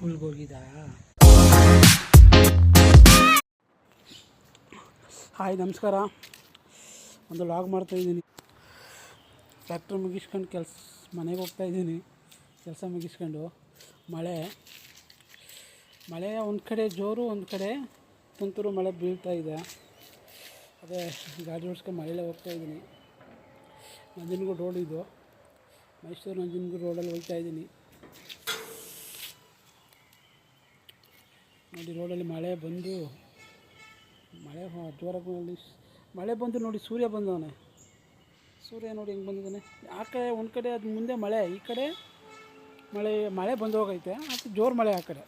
ಹೋಗಿದ್ದಾ hi, ನಮಸ್ಕಾರ. ಒಂದು log ಮಾಡ್ತಾ ಇದ್ದೀನಿ. ಫ್ಯಾಕ್ಟ್ರಿ ಮುಗಿಸ್ಕೊಂಡು ಕೆಲಸ ಮನೆಗೆ ಹೋಗ್ತಾ ಇದ್ದೀನಿ. ಕೆಲಸ ಮುಗಿಸ್ಕೊಂಡು ಮಳೆ. ಮಳೆ ಒಂದು ಕಡೆ, ಜೋರು ಒಂದು ಕಡೆ, ತುಂತುರು ಮಳೆ ಬೀಳ್ತಾ ಇದೆ. ಅದೇ ಗಾಡಿ ಓಡಿಸ್ಕೊಂಡು ಮಳೆಯಲ್ಲೇ ಹೋಗ್ತಾಯಿದ್ದೀನಿ ನಂಜನಗೂಡು ರೋಡ್ ಇದು. ಮೈಸೂರು ನಂಜನಗೂಡು ರೋಡಲ್ಲಿ ಹೋಗ್ತಾ ನೋಡಿ, ರೋಡಲ್ಲಿ ಮಳೆ ಬಂದು, ಮಳೆ ಜೋರಾಗಿ ಮಳೆ ಬಂದು ನೋಡಿ ಸೂರ್ಯ ಬಂದವನೆ. ಸೂರ್ಯ ನೋಡಿ ಹೆಂಗೆ ಬಂದಿದ್ದಾನೆ. ಆ ಕಡೆ, ಒಂದು ಕಡೆ ಅದು ಮುಂದೆ ಮಳೆ, ಈ ಕಡೆ ಮಳೆ ಮಳೆ ಬಂದು ಹೋಗೈತೆ ಅದು ಜೋರು ಮಳೆ ಆ ಕಡೆ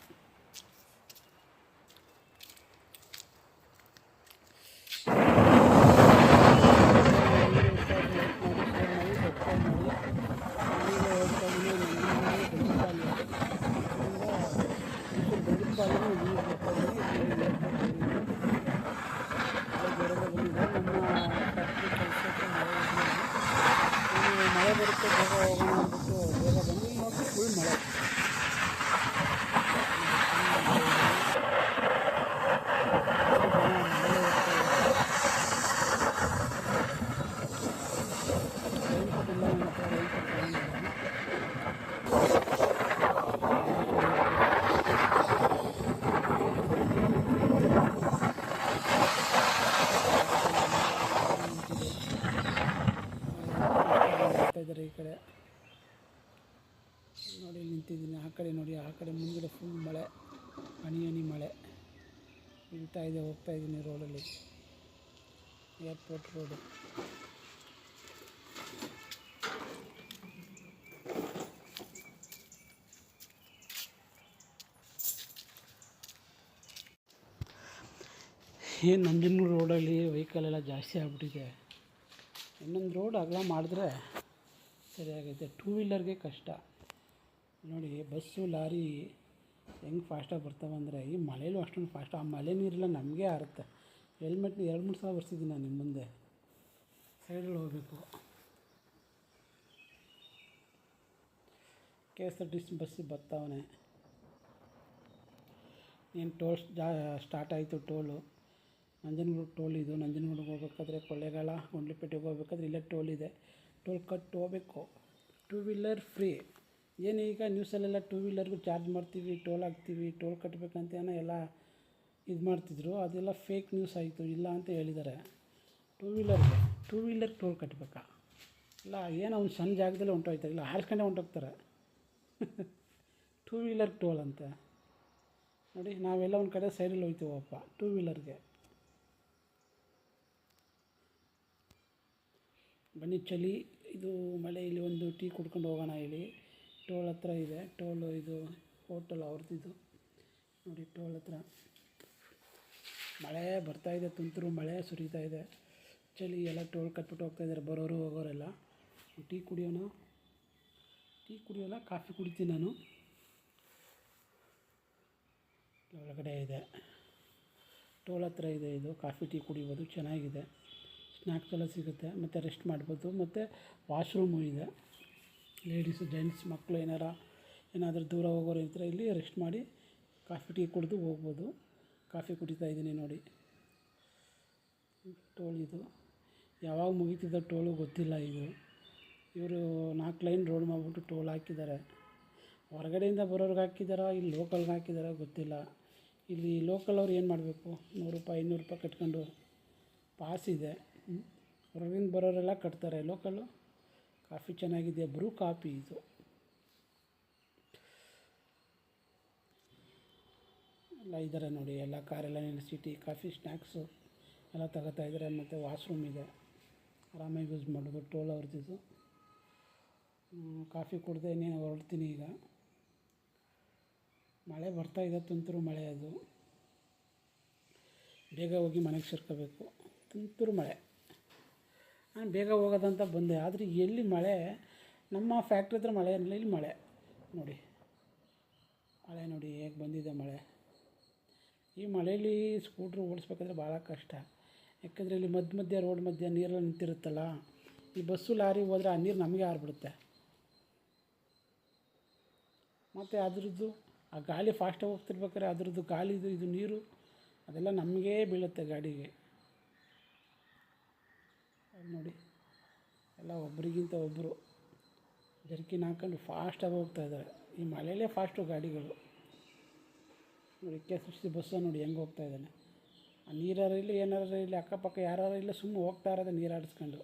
ಮಳೆ ಬರುತ್ತೆ ಬೇಗ ಹೋಗೋಣ ಅಂದ್ಬಿಟ್ಟು ಬೇಗ ಬಂದು ನೋಡಿ ಫುಲ್ ಮಳೆ ರೈನ್ಕೋಟ್ ಇಲ್ಲ ನನ್ನ ಹತ್ರ ರೈನ್ಕೋಟ್ ತಗೊಂಡಿಲ್ಲ. ಬರ್ತಾ ಇದ್ದಾರೆ ಈ ಕಡೆ ನೋಡಿ ಇಲ್ಲಿ ನಿಂತಿದ್ದೀನಿ ಆ ಕಡೆ ನೋಡಿ ಆ ಕಡೆ ಮುಂದ್ಗಡೆ ಫುಲ್ ಮಳೆ ಹನಿ ಹನಿ ಮಳೆ ಬೀಳ್ತಾ ಇದೆ ಹೋಗ್ತಾ ಇದ್ದೀನಿ ರೋಡಲ್ಲಿ ಏರ್ಪೋರ್ಟ್ ರೋಡು ಏನು ನಂಜನಗೂಡು ರೋಡಲ್ಲಿ ವೆಹಿಕಲ್ ಎಲ್ಲ ಜಾಸ್ತಿ ಆಗ್ಬಿಟ್ಟಿದೆ. ಇನ್ನೊಂದು ರೋಡ್ ಅಗಲ ಮಾಡಿದ್ರೆ ಸರಿಯಾಗೈತೆ. ಟೂ ವೀಲರ್ಗೆ ಕಷ್ಟ. ನೋಡಿ, ಬಸ್ಸು, ಲಾರಿ ಹೆಂಗೆ ಫಾಸ್ಟಾಗಿ ಬರ್ತಾವೆ ಅಂದರೆ, ಈ ಮಳೆಯಲ್ಲೂ ಅಷ್ಟೊಂದು ಫಾಸ್ಟ್ ಆ ಮಳೆ ನೀರೆಲ್ಲ, ನಮಗೆ ಹಾರುತ್ತೆ ಹೆಲ್ಮೆಟ್ ಎರಡು ಮೂರು ಸಲ ಬರ್ಸಿದ್ದೀನಿ ನಾನು ನಿಮ್ಮ ಮುಂದೆ. ಸೈಡಲ್ಲಿ ಹೋಗಬೇಕು. K S R T C ಬಸ್ಸಿಗೆ ಬರ್ತಾವನೆ. ಏನು ಟೋಲ್ ಜಾ ಸ್ಟಾರ್ಟ್ ಆಯಿತು ಟೋಲು. ನಂಜನಗೂಡು ಟೋಲ್ ಇದು. ನಂಜನಗೂಡಿಗೆ ಹೋಗ್ಬೇಕಾದ್ರೆ ಕೊಳ್ಳೇಗಾಲ, ಗುಂಡ್ಲಿಪೇಟೆಗೆ ಹೋಗ್ಬೇಕಾದ್ರೆ ಇಲ್ಲೇ ಟೋಲ್ ಇದೆ. ಟೋಲ್ ಕಟ್ ಹೋಗ್ಬೇಕು. ಟೂ ವೀಲರ್ ಫ್ರೀ ಏನು ಈಗ ನ್ಯೂಸಲ್ಲೆಲ್ಲ ಟೂ ವೀಲರ್ಗೂ ಚಾರ್ಜ್ ಮಾಡ್ತೀವಿ ಟೋಲ್ ಹಾಕ್ತೀವಿ ಟೋಲ್ ಕಟ್ಟಬೇಕಂತ ಏನೋ ಎಲ್ಲ ಇದು ಮಾಡ್ತಿದ್ರು. ಅದೆಲ್ಲ ಫೇಕ್ ನ್ಯೂಸ್ ಆಯಿತು, ಇಲ್ಲ ಅಂತ ಹೇಳಿದ್ದಾರೆ. ಟೂ ವೀಲರ್ಗೆ ಟೂ ವೀಲರ್ ಟೋಲ್ ಕಟ್ಟಬೇಕಾ ಇಲ್ಲ, ಏನೋ ಒಂದು ಸಣ್ಣ ಜಾಗದಲ್ಲಿ ಹೊಂಟೋಗ್ತಾರೆ ಇಲ್ಲ ಆರಿಸ್ಕೊಂಡೇ ಹೊಂಟೋಗ್ತಾರೆ ಟೂ ವೀಲರ್ ಟೋಲ್ ಅಂತ. ನೋಡಿ, ನಾವೆಲ್ಲ ಒಂದು ಕಡೆ ಸೈಡಲ್ಲಿ ಹೋಗ್ತೀವಪ್ಪ ಟೂ ವೀಲರ್ಗೆ ಬನ್ನಿ ಚಳಿ, ಇದು ಮಳೆ, ಇಲ್ಲಿ ಒಂದು ಟೀ ಕುಡ್ಕೊಂಡು ಹೋಗೋಣ ಇಲ್ಲಿ ಟೋಲ್ ಹತ್ರ ಇದೆ. ಟೋಲ್ ಇದು ಹೋಟೆಲ್ ಅವ್ರದ್ದು ನೋಡಿ ಟೋಲ್ ಹತ್ರ. ಮಳೆ ಬರ್ತಾ ಇದೆ, ತುಂತುರು ಮಳೆ ಸುರಿತಾ ಇದೆ. ಚಳಿ ಎಲ್ಲ ಟೋಲ್ ಕಟ್ಬಿಟ್ಟು ಹೋಗ್ತಾ ಇದ್ದಾರೆ ಬರೋರು ಹೋಗೋರೆಲ್ಲ. ಟೀ ಕುಡಿಯೋಣ. ಟೀ ಕುಡಿಯೋಲ್ಲ, ಕಾಫಿ ಕುಡಿತೀನಿ ನಾನು. ಒಳಗಡೆ ಇದೆ. ಟೋಲ್ ಹತ್ರ ಇದೆ ಇದು, ಕಾಫಿ ಟೀ ಕುಡಿಬೋದು, ಚೆನ್ನಾಗಿದೆ. ಸ್ನ್ಯಾಕ್ಸ್ ಎಲ್ಲ ಸಿಗುತ್ತೆ, ಮತ್ತು ರೆಸ್ಟ್ ಮಾಡ್ಬೋದು, ಮತ್ತು ವಾಶ್ರೂಮು ಇದೆ. ಲೇಡೀಸು ಜೆಂಟ್ಸ್ ಮಕ್ಕಳು ಏನಾರ ಏನಾದರೂ ದೂರ ಹೋಗೋರು ಇದ್ದರೆ ಇಲ್ಲಿ ರೆಸ್ಟ್ ಮಾಡಿ ಕಾಫಿ ಟೀ ಕುಡಿದು ಹೋಗ್ಬೋದು. ಕಾಫಿ ಕುಡಿತಾ ಇದ್ದೀನಿ ನೋಡಿ. ಟೋಲ್ ಇದು. ಯಾವಾಗ ಮುಗೀತಿದ್ದ ಟೋಲು ಗೊತ್ತಿಲ್ಲ ಇದು. ಇವರು ನಾಲ್ಕು ಲೈನ್ ರೋಡ್ ಮಾಡಿಬಿಟ್ಟು ಟೋಲ್ ಹಾಕಿದ್ದಾರೆ. ಹೊರಗಡೆಯಿಂದ ಬರೋರ್ಗೆ ಹಾಕಿದಾರಾ ಇಲ್ಲಿ ಲೋಕಲ್ಗೆ ಹಾಕಿದಾರಾ ಗೊತ್ತಿಲ್ಲ. ಇಲ್ಲಿ ಲೋಕಲ್ ಅವ್ರು ಏನು ಮಾಡಬೇಕು? ನೂರು ರೂಪಾಯಿ ಐನೂರು ರೂಪಾಯಿ ಕಟ್ಕೊಂಡು ಪಾಸ್ ಇದೆ. ಹೊರಗಿಂದ ಬರೋರೆಲ್ಲ ಕಟ್ತಾರೆ. ಲೋಕಲ್ಲು ಕಾಫಿ ಚೆನ್ನಾಗಿದೆ ಬ್ರೂ ಕಾಫಿ ಇದು. ಎಲ್ಲ ಇದ್ದಾರೆ ನೋಡಿ, ಎಲ್ಲ ಕಾರೆಲ್ಲ ನಿಲ್ಲಿಸಿ ಟೀ ಕಾಫಿ ಸ್ನ್ಯಾಕ್ಸು ಎಲ್ಲ ತಗೋತಾ ಇದ್ದಾರೆ ಮತ್ತು ವಾಶ್ರೂಮ್ ಇದೆ. ಆರಾಮಾಗಿ ಯೂಸ್ ಮಾಡೋದು, ಟೋಲ್ ಅವ್ರದ್ದು ಕಾಫಿ ಕುಡ್ದೆ ಇನ್ನೇನು ಹೊರಡ್ತೀನಿ ಈಗ. ಮಳೆ ಬರ್ತಾ ಇದೆ ತುಂತುರು ಮಳೆ ಅದು. ಬೇಗ ಹೋಗಿ ಮನೆಗೆ ಸೇರ್ಕೋಬೇಕು. ತುಂತುರು ಮಳೆ. ನಾನು ಬೇಗ ಹೋಗೋದಂತ ಬಂದೆ. ಆದರೆ ಎಲ್ಲಿ ಮಳೆ? ನಮ್ಮ ಫ್ಯಾಕ್ಟ್ರಿ ಹತ್ರ ಮಳೆ ಏನಿಲ್ಲ, ಇಲ್ಲಿ ಮಳೆ. ನೋಡಿ. ಮಳೆ ನೋಡಿ, ಹೇಗೆ ಬಂದಿದೆ ಮಳೆ. ಈ ಮಳೆಯಲ್ಲಿ ಸ್ಕೂಟ್ರ್ ಓಡಿಸ್ಬೇಕಂದ್ರೆ ಭಾಳ ಕಷ್ಟ. ಯಾಕಂದರೆ ಇಲ್ಲಿ ಮಧ್ಯ ಮಧ್ಯ ರೋಡ್ ಮಧ್ಯ ನೀರೆಲ್ಲ ನಿಂತಿರುತ್ತಲ್ಲ, ಈ ಬಸ್ಸು ಲಾರಿ ಹೋದರೆ ಆ ನೀರು ನಮಗೆ ಆರ್ಬಿಡುತ್ತೆ. ಮತ್ತು ಅದ್ರದ್ದು, ಆ ಗಾಳಿ ಫಾಸ್ಟಾಗಿ ಹೋಗ್ತಿರ್ಬೇಕಾದ್ರೆ ಅದ್ರದ್ದು ಗಾಲಿದು ಇದು ನೀರು, ಅದೆಲ್ಲ ನಮಗೇ ಬೀಳುತ್ತೆ ಗಾಡಿಗೆ. ನೋಡಿ. ಎಲ್ಲ ಒಬ್ಬರಿಗಿಂತ ಒಬ್ಬರು ಜರ್ಕಿನ್ ಹಾಕೊಂಡು ಫಾಸ್ಟಾಗಿ ಹೋಗ್ತಾ ಇದ್ದಾರೆ ಈ ಮಳೆಯಲ್ಲೇ ಫಾಸ್ಟು ಗಾಡಿಗಳು. ನೋಡಿ, ಕೆ ಎಸ್ ಸಿ ಬಸ್ಸು ನೋಡಿ ಹೆಂಗೆ ಹೋಗ್ತಾ ಇದ್ದಾನೆ ಆ ನೀರಾರು ಇಲ್ಲ, ಏನಾರು ಇಲ್ಲ ಅಕ್ಕಪಕ್ಕ ಯಾರು ಇಲ್ಲ ಸುಮ್ಮನೆ ಹೋಗ್ತಾ ಇರೋದು ನೀರಾಡಿಸ್ಕೊಂಡು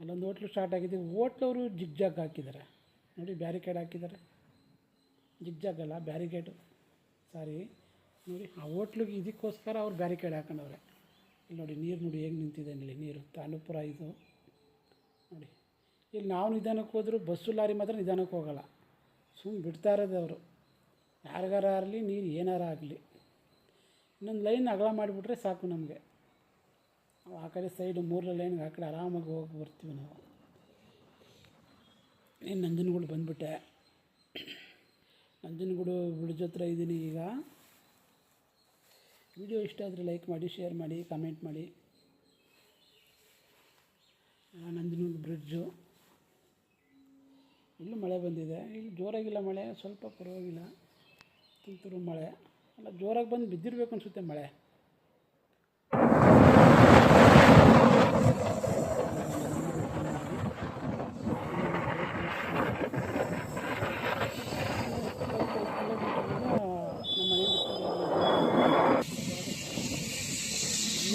ಅಲ್ಲೊಂದು ಹೋಟ್ಲು ಸ್ಟಾರ್ಟ್ ಆಗಿದೆ ಹೋಟ್ಲವರು ಜಿಗ್ಜಾಗ್ ಹಾಕಿದ್ದಾರೆ ನೋಡಿ ಬ್ಯಾರಿಕೇಡ್ ಹಾಕಿದ್ದಾರೆ ಜಿಗ್ಜಾಗಲ್ಲ ಬ್ಯಾರಿಕೇಡು ಸಾರಿ ನೋಡಿ, ಆ ಹೋಟ್ಲಿಗೆ ಇದಕ್ಕೋಸ್ಕರ ಅವ್ರು ಬ್ಯಾರಿಕೇಡ್ ಹಾಕೊಂಡವ್ರೆ. ಇಲ್ಲಿ ನೋಡಿ, ನೀರು ನೋಡಿ ಹೇಗೆ ನಿಂತಿದೆ ಇಲ್ಲಿ ನೀರು. ತಾಲೂಪುರ ಇದು. ನೋಡಿ, ಇಲ್ಲಿ ನಾವು ನಿಧಾನಕ್ಕೆ ಹೋದರೂ ಬಸ್ಸು ಲಾರಿ ಮಾತ್ರ ನಿಧಾನಕ್ಕೆ ಹೋಗಲ್ಲ. ಸುಮ್ಮನೆ ಬಿಡ್ತಾ ಇರೋದು ಅವರು. ಯಾರಿಗಾರ ಆಗಲಿ, ನೀರು ಏನಾರ ಆಗಲಿ. ಇನ್ನೊಂದು ಲೈನ್ ಅಗಲ ಮಾಡಿಬಿಟ್ರೆ ಸಾಕು ನಮಗೆ. ನಾವು ಆ ಕಡೆ ಸೈಡು ಮೂರನೇ ಲೈನ್ಗೆ ಆ ಕಡೆ ಆರಾಮಾಗಿ ಹೋಗಿ ಬರ್ತೀವಿ ನಾವು. ಏನು ನಂಜನಗೂಡು ಬಂದುಬಿಟ್ಟೆ. ನಂಜನಗೂಡು ಬ್ರಿಡ್ಜ್ ಹತ್ರ ಇದ್ದೀನಿ ಈಗ. ವಿಡಿಯೋ ಇಷ್ಟ ಆದರೆ ಲೈಕ್ ಮಾಡಿ, ಶೇರ್ ಮಾಡಿ ಕಮೆಂಟ್ ಮಾಡಿ. ನಂಜನೂರು ಬ್ರಿಡ್ಜು. ಇಲ್ಲೂ ಮಳೆ ಬಂದಿದೆ. ಇಲ್ಲಿ ಜೋರಾಗಿಲ್ಲ ಮಳೆ, ಸ್ವಲ್ಪ ಪರವಾಗಿಲ್ಲ. ತುಂತುರು ಮಳೆ. ಅಲ್ಲ, ಜೋರಾಗಿ ಬಂದು ಬಿದ್ದಿರಬೇಕು ಅನಿಸುತ್ತೆ ಮಳೆ.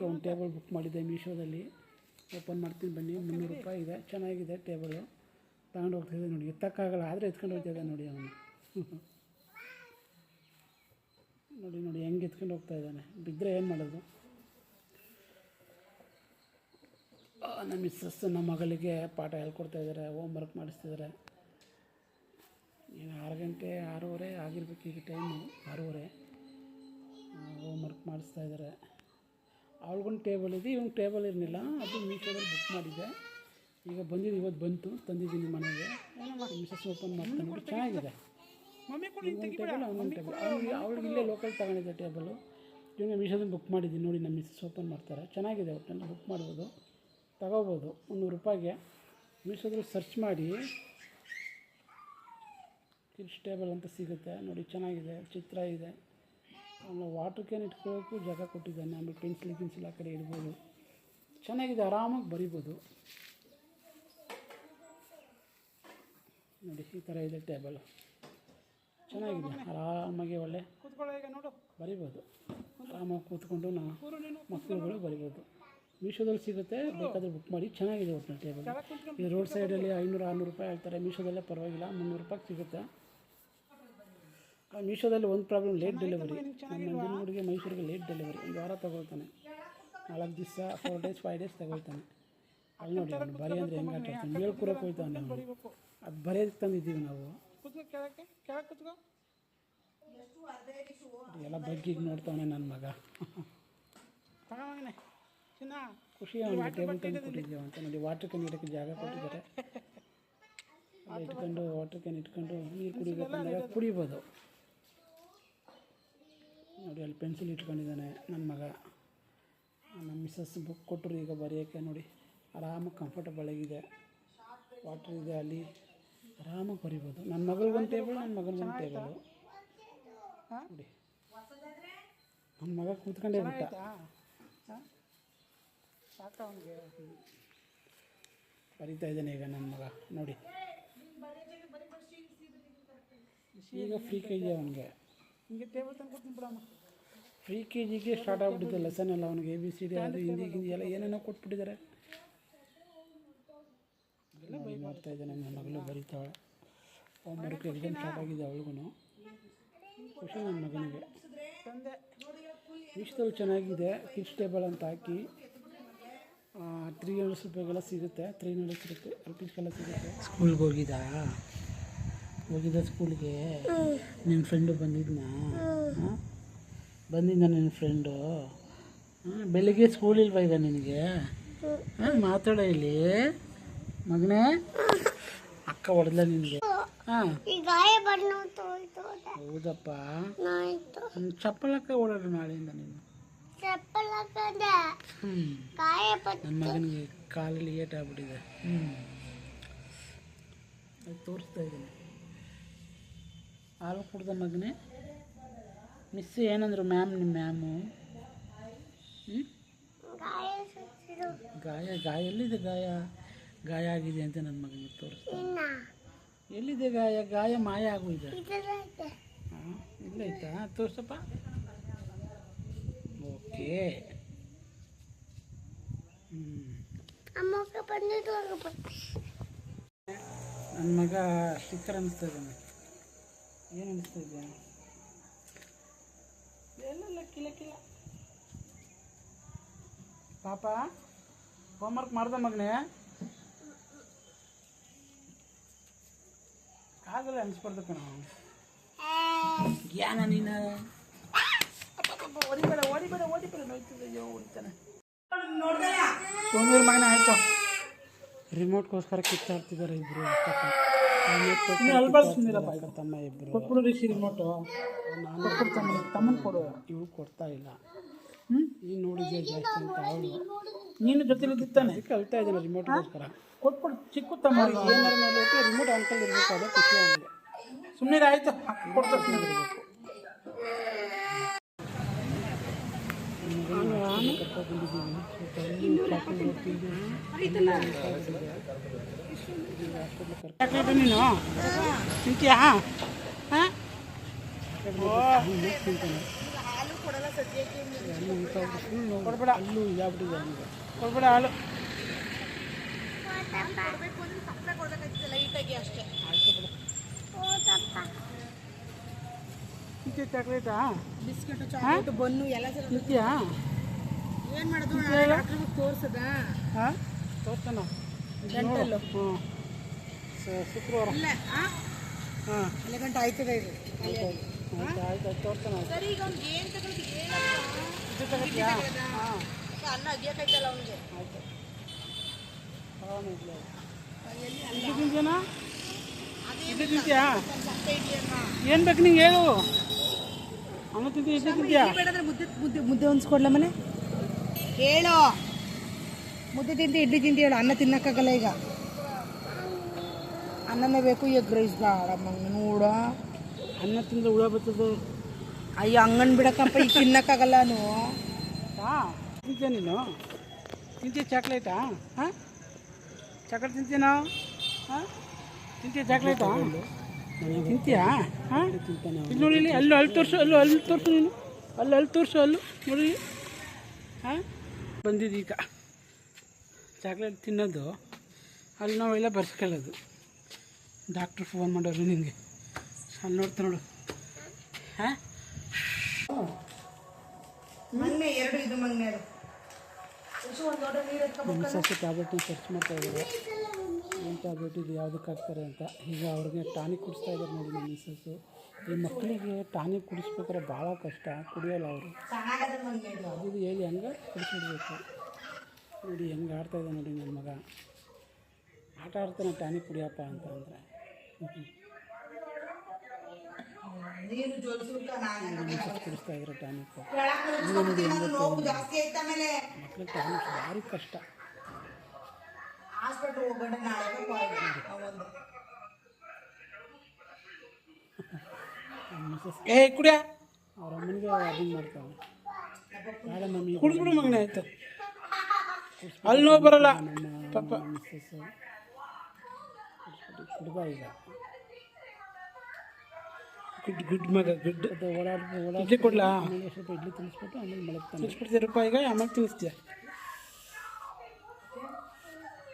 ಬರೀಕೆ ಒಂದು ಟೇಬಲ್ ಬುಕ್ ಮಾಡಿದ್ದೆ ಮೀಶೋದಲ್ಲಿ. ಓಪನ್ ಮಾಡ್ತೀನಿ, ಬನ್ನಿ, ಮುನ್ನೂರು ರೂಪಾಯಿ ಇದೆ. ಚೆನ್ನಾಗಿದೆ ಟೇಬಲು. ತಗೊಂಡು ಹೋಗ್ತಿದ್ದೆ ನೋಡಿ. ಎತ್ತಕ್ಕಾಗಲ್ಲ, ಆದರೆ ಎತ್ಕೊಂಡು ಹೋಗ್ತಿದ್ದೆ ನೋಡಿ ಅವನು. ನೋಡಿ ನೋಡಿ, ಹೆಂಗೆ ಎತ್ಕೊಂಡು ಹೋಗ್ತಾ ಇದ್ದಾನೆ. ಬಿದ್ದರೆ ಏನು ಮಾಡೋದು? ನಮ್ಮ ಮಿಸ್ಸಸ್ ನಮ್ಮ ಮಗಳಿಗೆ ಪಾಠ ಹೇಳ್ಕೊಡ್ತಾ ಇದ್ದಾರೆ ಹೋಮ್ ವರ್ಕ್ ಮಾಡಿಸ್ತಿದ್ದಾರೆ. ಈಗ ಆರು ಗಂಟೆ ಆರೂವರೆ ಆಗಿರ್ಬೇಕು ಈಗ ಟೈಮು ಆರೂವರೆ. ಹೋಮ್ ವರ್ಕ್ ಮಾಡಿಸ್ತಾ ಇದ್ದಾರೆ. ಅವಳಿಗೊಂದು ಟೇಬಲ್ ಇದೆ ಇವ್ನಿಗೆ ಟೇಬಲ್ ಇರಲಿಲ್ಲ. ಅದು ಮೀಶೋದಲ್ಲಿ ಬುಕ್ ಮಾಡಿದ್ದೆ. ಈಗ ಬಂದಿದ್ದು ಇವತ್ತು ಬಂತು. ತಂದಿದ್ದೀನಿ ಮನೆಗೆ. ಮಿಸಸ್ ಓಪನ್ ಮಾಡ್ಕೊಂಡು ಚೆನ್ನಾಗಿದೆ. ಇನ್ನೊಂದು ಟೇಬಲ್ ಅವನೊಂದು ಟೇಬಲ್ ಅವ್ನಿಗೆ ಅವಳಿಗೆ ಇಲ್ಲೇ ಲೋಕಲ್ ತಗೊಂಡಿದ್ದೆ ಟೇಬಲು ಇವಾಗ ಮೀಶೋದಲ್ಲಿ ಬುಕ್ ಮಾಡಿದ್ದೀನಿ ನೋಡಿ ನಮ್ಮ ಮಿಸಸ್ ಓಪನ್ ಮಾಡ್ತಾರೆ. ಚೆನ್ನಾಗಿದೆ ಒಟ್ಟಿನಲ್ಲಿ ಬುಕ್ ಮಾಡ್ಬೋದು. ತಗೋಬೋದು ಮುನ್ನೂರು ರೂಪಾಯಿಗೆ. ಮೀಶೋದಲ್ಲಿ ಸರ್ಚ್ ಮಾಡಿ. ಕಿಡ್ಸ್ ಟೇಬಲ್ ಅಂತ ಸಿಗುತ್ತೆ. ನೋಡಿ ಚೆನ್ನಾಗಿದೆ ಚಿತ್ರ ಇದೆ. ವಾಟರ್ ಕ್ಯಾನ್ ಇಟ್ಕೊಳ್ಳೋಕ್ಕೂ ಜಾಗ ಕೊಟ್ಟಿದ್ದಾನೆ. ಆಮೇಲೆ ಪೆನ್ಸಿಲ್ ಗಿನ್ಸಿಲ್ ಆ ಕಡೆ ಇಡ್ಬೋದು. ಚೆನ್ನಾಗಿದೆ ಆರಾಮಾಗಿ ಬರಿಬೋದು. ನೋಡಿ ಈ ಥರ ಇದೆ ಟೇಬಲ್ ಚೆನ್ನಾಗಿದೆ ಆರಾಮಾಗಿ ಒಳ್ಳೆ ಬರಿಬೋದು. ಆರಾಮಾಗಿ ಕೂತ್ಕೊಂಡು ನಾವು ಮಕ್ಕಳುಗಳು ಬರಿಬೋದು. ಮೀಶೋದಲ್ಲಿ ಸಿಗುತ್ತೆ ಬೇಕಾದರೆ ಬುಕ್ ಮಾಡಿ. ಚೆನ್ನಾಗಿದೆ ಒಟ್ಟಿನ ಟೇಬಲ್ ಈ ರೋಡ್ ಸೈಡಲ್ಲಿ ಐನೂರು ಆರುನೂರು ರೂಪಾಯಿ ಹೇಳ್ತಾರೆ. ಮೀಶೋದಲ್ಲೇ ಪರವಾಗಿಲ್ಲ ಮುನ್ನೂರು ರೂಪಾಯಿಗೆ ಸಿಗುತ್ತೆ. ಮೀಶೋದಲ್ಲಿ ಒಂದು ಪ್ರಾಬ್ಲಮ್ ಲೇಟ್ ಡೆಲಿವರಿ ನಮ್ಮ ಹುಡುಗಿ ಮೈಸೂರಿಗೆ ಲೇಟ್ ಡೆಲಿವರಿ ಒಂದು ವಾರ ತಗೊಳ್ತಾನೆ. ನಾಲ್ಕು ದಿವಸ ಫೋರ್ ಡೇಸ್ ಫೈವ್ ಡೇಸ್ ತಗೊಳ್ತಾನೆ. ಅಲ್ಲಿ ನೋಡಿ ಅವ್ನು ಬರಿ ಅಂದರೆ ಹೆಂಗೆ ಆಟ ಆಡ್ತಾನೆ ಮೇಲ್ಕೂರಕ್ಕೆ ಹೋಗ್ತಾನೆ ಅದು ಬರೆಯೋದಕ್ಕೆ ತಂದಿದ್ದೀವಿ ನಾವು. ಎಲ್ಲ ಬಗ್ಗಿಗೆ ನೋಡ್ತಾವನೆ ನನ್ನ ಮಗ. ಖುಷಿ ಅವನಿಗೆ ಟೇಬಲ್ ತಂದು ಕೊಟ್ಟಿದ್ದೀವಿ ಅಂತ ನೋಡಿ ವಾಟರ್ ಕ್ಯಾನ್ ಇಡೋಕ್ಕೆ ಜಾಗ ಕೊಟ್ಟಿದ್ದಾರೆ. ಇಟ್ಕೊಂಡು ವಾಟರ್ ಕ್ಯಾನ್ ಇಟ್ಕೊಂಡು ನೀರು ಕುಡಿಬೇಕು ಕುಡಿಬೋದು. ಅಲ್ಲಿ ಪೆನ್ಸಿಲ್ ಇಟ್ಕೊಂಡಿದ್ದಾನೆ ನನ್ನ ಮಗ. ನಮ್ಮ ಮಿಸ್ಸಸ್ ಬುಕ್ ಕೊಟ್ಟರು ಈಗ ಬರೆಯೋಕ್ಕೆ ನೋಡಿ. ಆರಾಮಾಗಿ ಕಂಫರ್ಟಬಲ್ ಆಗಿದೆ. ವಾಟರ್ ಇದೆ ಅಲ್ಲಿ. ಆರಾಮಾಗಿ ಬರಿಬೋದು. ನನ್ನ ಮಗಳಿಗೊಂದು ಟೇಬಲ್ ನನ್ನ ಮಗನಿಗೊಂದು ಟೇಬಲು ನೋಡಿ. ನನ್ನ ಮಗ ಕೂತ್ಕೊಂಡೇ ಬಿಟ್ಟ ಬರಿತಾ ಇದ್ದಾನೆ ಈಗ ನನ್ನ ಮಗ. ನೋಡಿ. ಈಗ ಫ್ರೀ ಕೈಗೆ ಅವನಿಗೆ. ಹಿಂಗೆ ಟೇಬಲ್ ತಂದು ಕೊಡ್ತೀನಿ ಬಿಡಮ್ಮ. ಫ್ರೀ ಕೆ ಜಿಗೆ ಸ್ಟಾರ್ಟ್ ಆಗ್ಬಿಟ್ಟಿದೆ ಲೆಸನ್ ಎಲ್ಲ. ಅವನಿಗೆ ಎ ಬಿ ಸಿ ಡಿ ಅದು ಹಿಂದಿ ಗಿಂದಿ ಎಲ್ಲ ಏನೇನೋ ಕೊಟ್ಬಿಟ್ಟಿದ್ದಾರೆ. ಮಾಡ್ತಾ ಇದ್ದಾನೆ ನನ್ನ ಮಗಳು ಬರೀತಾಳೆ. ಹೋಮ್ ವರ್ಕ್ ಎಕ್ಸಾಮ್ ಸ್ಟಾರ್ಟ್ ಆಗಿದೆ ಅವಳಿಗೂ ಖುಷಿ ನನ್ನ ಮಗನಿಗೆ. ತಂದೆ ಇಷ್ಟಲ್ಲಿ ಚೆನ್ನಾಗಿದೆ ಕಿಡ್ಸ್ ಟೇಬಲ್ ಅಂತ ಹಾಕಿ. ತ್ರೀ ಹಂಡ್ರೆಡ್ಸ್ ರೂಪಾಯಿಗೆಲ್ಲ ಸಿಗುತ್ತೆ ತ್ರೀ ಹಂಡ್ರೆಡ್ಸ್ ರೂಪಾಯಿ ಅರ್ಪಿಸ್ಗೆಲ್ಲ ಸಿಗುತ್ತೆ. ಸ್ಕೂಲ್ಗೆ ಹೋಗಿದ್ದಾ? ಹೋಗಿದ್ದ ಸ್ಕೂಲ್ಗೆ ನಿನ್ನ ಫ್ರೆಂಡು ಬಂದಿದ್ನಾ? ಹಾಂ? ಬಂದಿದ್ದ ನಿನ್ನ ಫ್ರೆಂಡು ಬೆಳಿಗ್ಗೆ ಸ್ಕೂಲ್ ಇಲ್ವಾ ಈಗ ನಿನಗೆ? ಹಾಂ ಮಾತಾಡ ಇಲ್ಲಿ. ಮಗನೇ ಅಕ್ಕ ಹೊಡೆದ ನಿನಗೆ. ಹಾಂ. ಹೌದಪ್ಪ. ಚಪ್ಪಲ ಅಕ್ಕ ಚಪ್ಪಲಕ್ಕ ಓಡಾಡು ನಾಳೆಯಿಂದ ನೀನು. ನನ್ನ ಮಗನಿಗೆ ಕಾಲಲ್ಲಿ ಏಟಾಗ್ಬಿಟ್ಟಿದೆ ಹ್ಞೂ ಅದು ತೋರಿಸ್ತಾ ಇದ್ದೀನಿ. ಹಾಲು ಕುಡ್ದ ಮಗನೇ? ಮಿಸ್ ಏನಂದ್ರು ಮ್ಯಾಮ್ ನಿಮ್ಮ ಮ್ಯಾಮು ಗಾಯ ಗಾಯ, ಎಲ್ಲಿದೆ ಗಾಯ? ಗಾಯ ಆಗಿದೆ ಅಂತ ನನ್ನ ಮಗನಿಗೆ ತೋರಿಸ್ತಾ ಎಲ್ಲಿದೆ ಗಾಯ? ಗಾಯ ಮಾಯ ಇದರೈತೆ ಹಾಂ ಇಲ್ಲೈತಾ ತೋರ್ಸಪ್ಪ. ಓಕೆ. ನನ್ನ ಮಗ ಸ್ಟಿಕ್ಕರ್ ಅನ್ನಿಸ್ತಾ ಇದ್ದಾನೆ ಏನು ಅನ್ನಿಸ್ತಾ ಇದೆಯಾ? ಎಲ್ಲ ಕಿಲ ಕಿಲ ಪಾಪ ಹೋಮ್ವರ್ಕ್ ಮಾಡ್ದ ಮಗನೇ? ಆಗಲ್ಲ ಅನಿಸ್ಬಾರ್ದು ಕಣ. ಜ್ಞಾನ ನೀನು? ಓಡಿಬೇಡ ಓಡಿಬೇಡ ಓಡಿಬೇಡ ನೋಯ್ತದೆ ಅಯ್ಯೋ ಹೊಡಿತಾನೆ ಸೋಮವಾರ ಮಗನೇ ಆಯ್ತು? ರಿಮೋಟ್ಗೋಸ್ಕರ ಕಿತ್ತಾಡ್ತಿದ್ದಾರೆ ಇಬ್ರು ತಮ್ಮ ಇಬ್ರು ಕೊಟ್ಬಿಡು ರಿಷಿ ರಿಮೋಟು ನಾನು ತಮ್ಮ ತಮ್ಮನ ಕೊಡು. ಇವು ಕೊಡ್ತಾ ಇಲ್ಲ. ಹ್ಞೂ ಈಗ ನೋಡಿದ್ಯಾ ಜಾಸ್ತಿ ಅಂತ ಅವಳು. ನೀನು ಜೊತೆಲಿ ಇದ್ದಾನೆ ಅದಕ್ಕೆ ಅಳ್ತಾ ಇದ್ದಾನೆ ರಿಮೋಟ್ಗೋಸ್ಕರ. ಕೊಟ್ಬಿಡು. ಚಿಕ್ಕ ತಮ್ಮ ಏನಾರು ನೋಡ್ಬೇಕು ರಿಮೋಟ್ ಅಂಕಲ್ ಇರಬೇಕು ಅದೇ ಖುಷಿ ಅವನಿಗೆ ಸುಮ್ಮನೆ ಆಯ್ತು. ಕೊಡ್ತಾ ಇರಬೇಕು ಚಾಕ್ಲೇಟ್ ನೀನು ತಿಂತೀಯಾ ಹಾಂ ಕೊಡ್ಬೇಡ ಅಲ್ಲೂ ಅವನಿಗೆ ಕೊಡ್ಬೇಡ ಹಾಲು ಚಾಕ್ಲೇಟಾ ಬಿಸ್ಕೆಟ್ ಚಾಕ್ಲೇಟ್ ಬನ್ನು ಎಲ್ಲ ತಿಂತೀಯಾ ಏನು ಮಾಡೋದು? ಡಾಕ್ಟ್ರಿಗೆ ತೋರ್ಸದ? ಹಾಂ? ತೋರ್ತಾನ ಗಂಟಲು. ಹ್ಞೂ. ಶುಕ್ರವಾರ. ಇಲ್ಲ ಹಾಂ ಹಾಂ. ಅಲ್ಲಿ ಗಂಟೆ ಆಯ್ತದೆ ಇದು. ಆಯ್ತು ಆಯ್ತು ಆಯ್ತು ಸರಿ ಈಗ ಅವ್ನಿಗೆ ಏನು ತಗೊಳ್ತಿ ಇದು ತಗೋತೀಯಾ ಹಾಂ. ಅನ್ನ ಅಗಿಯಕೈತಲ್ಲ ಅವ್ನಿಗೆ. ಆಯಿತು. ಏನು ಬೇಕು ನಿಂಗೆ ಹೇಳು. ಅಮ್ಮ ತಿಂತೀಯ? ಮುದ್ದೆ ಮುದ್ದೆ ಮುದ್ದೆ ಹೊಂದ್ಸ್ಕೊಡ್ಲ ಮನೆ? ಹೇಳು. ಮುದ್ದೆ ತಿಂದು ಇಡ್ಲಿ ತಿಂದು ಹೇಳು. ಅನ್ನ ತಿನ್ನಕ್ಕಾಗಲ್ಲ ಈಗ. ಅನ್ನನೇ ಬೇಕು ಎಗ್ ರೈಸ್ ಬಾಡಮ್ಮ ನೋಡ. ಅನ್ನ ತಿಂದ್ರೆ ಹುಳ ಬರ್ತದೆ. ಅಯ್ಯೋ, ಹಂಗನ್ ಬಿಡಕ್ಕಪ್ಪ, ಈಗ ತಿನ್ನಕ್ಕಾಗಲ್ಲ ತಿಂತೀಯ ನೀನು? ತಿಂತೀಯ ಚಾಕ್ಲೇಟಾ? ಹಾಂ? ಚಾಕ್ಲೇಟ್ ನಾವು? ಹಾಂ? ತಿಂತೀಯ ಚಾಕ್ಲೇಟಾ? ತಿಂತೀಯಾ? ಹಾಂ? ಇಲ್ಲಿ ನೋಡಿ ಅಲ್ಲೂ ಅಲ್ಲಿ ತೋರಿಸು, ಅಲ್ಲೂ ಅಲ್ಲಿ ತೋರಿಸು ನೀನು. ಅಲ್ಲಿ ಅಲ್ಲಿ ತೋರಿಸು, ಅಲ್ಲೂ. ನೋಡಿ ಹಾಂ? ಬಂದಿದ್ದೀಗ ಚಾಕ್ಲೇಟ್ ತಿನ್ನೋದು. ಅಲ್ಲಿ ನಾವೆಲ್ಲ ಬರ್ಸ್ಕೊಳ್ಳೋದು ಡಾಕ್ಟ್ರ್ ಫೋನ್ ಮಾಡೋರು ನಿಮಗೆ ಅಲ್ಲಿ ನೋಡ್ತಾ ನೋಡು. ಹಾಂ? ಎರಡು ಇದು ಟ್ಯಾಬ್ಲೆಟ್ನ ಸರ್ಚ್ ಮಾಡ್ತಾ ಇದ್ದಾರೆ ಏನು ಟ್ಯಾಬ್ಲೆಟ್ ಇದು ಯಾವುದಕ್ಕೆ ಹಾಕ್ತಾರೆ ಅಂತ. ಈಗ ಅವ್ರಿಗೆ ಟಾನಿಕ್ ಕುಡಿಸ್ತಾ ಇದ್ದಾರೆ ನೋಡಿ ನಮ್ಮ ಮಿಸಸ್ಸು ಈ ಮಕ್ಕಳಿಗೆ ಟಾನಿಕ್ ಕುಡಿಸ್ಬೇಕಾದ್ರೆ ಭಾಳ ಕಷ್ಟ. ಕುಡಿಯೋಲ್ಲ ಅವರು. ಅದು ಇದು ಹೇಳಿ ಹಂಗೆ ಕುಡಿಸಿಬಿಡ್ಬೇಕು ನೋಡಿ ಹೆಂಗೆ ಆಡ್ತಾ ಇದ್ದಾನೆ ನೋಡಿ ನನ್ನ ಮಗ. ಆಟ ಆಡ್ತಾನೆ ಟಾನಿಕ್ ಕುಡಿಯಪ್ಪ ಅಂತ ಅಂದರೆ. ಕುಡಿಸ್ತಾ ಇದ್ದಾರೆ ಟಾನಿಕ್. ಆಮೇಲೆ. ಮಕ್ಳಿಗೆ ಟಾನಿಕ್ ಭಾರಿ ಕಷ್ಟ. ಏ ಕುಡಿಯ. ಅವ್ರ ಅಮ್ಮನಿಗೆ ಅದನ್ನು ಮಾಡ್ತಾವೆ ಕುಡಿದ್ಬಿಡು ಮಗನೇ ಆಯ್ತು. ಅಲ್ಲಿ ನೋವು ಬರಲ್ಲ. ಪಾಪ. ಕುಡ್ದ ಈಗ ಗುಡ್ ಗುಡ್ ಮಗ ಗುಡ್. ಅದು ಓಡಾಡ್ ಇಡ್ಲಿ ಕೊಡ್ಲಾ? ಆಮೇಲೆ ಸ್ವಲ್ಪ ಇಡ್ಲಿ ತಿನ್ನಿಸ್ಬಿಟ್ಟು ಆಮೇಲೆ ಮಲಗ್ತಾನೆ ತಿನ್ನಿಸ್ಬಿಡ್ತೀಯ ರೂಪಾಯಿ ಈಗ? ಆಮೇಲೆ ತಿನ್ನಿಸ್ತೀಯ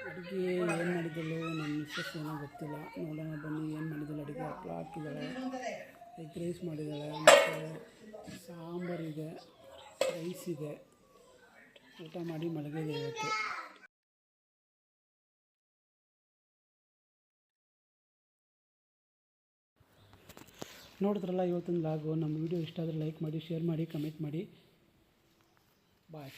ಅಡುಗೆ ಏನು ಮಾಡಿದಳು ನನ್ನ ಮಿಸ್ಸಸ್ ಏನೋ ಗೊತ್ತಿಲ್ಲ. ನೋಡೋಣ ಬನ್ನಿ, ಏನು ಮಾಡಿದಳು ಅಡುಗೆ ಹಪ್ಪಳ ಹಾಕಿದ್ದಾಳೆ. ಎಗ್ ರೈಸ್ ಮಾಡಿದ್ದಾಳೆ. ಮತ್ತು ಸಾಂಬಾರಿದೆ ರೈಸ್ ಇದೆ ಊಟ ಮಾಡಿ ಮಲಗಿದೆ ಇವತ್ತು. ನೋಡಿದ್ರಲ್ಲ ಇವತ್ತೊಂದು ಲಾಗು ನಮ್ಮ ವೀಡಿಯೋ ಇಷ್ಟ ಆದರೆ ಲೈಕ್ ಮಾಡಿ ಶೇರ್ ಮಾಡಿ ಕಮೆಂಟ್ ಮಾಡಿ. ಬಾಯ್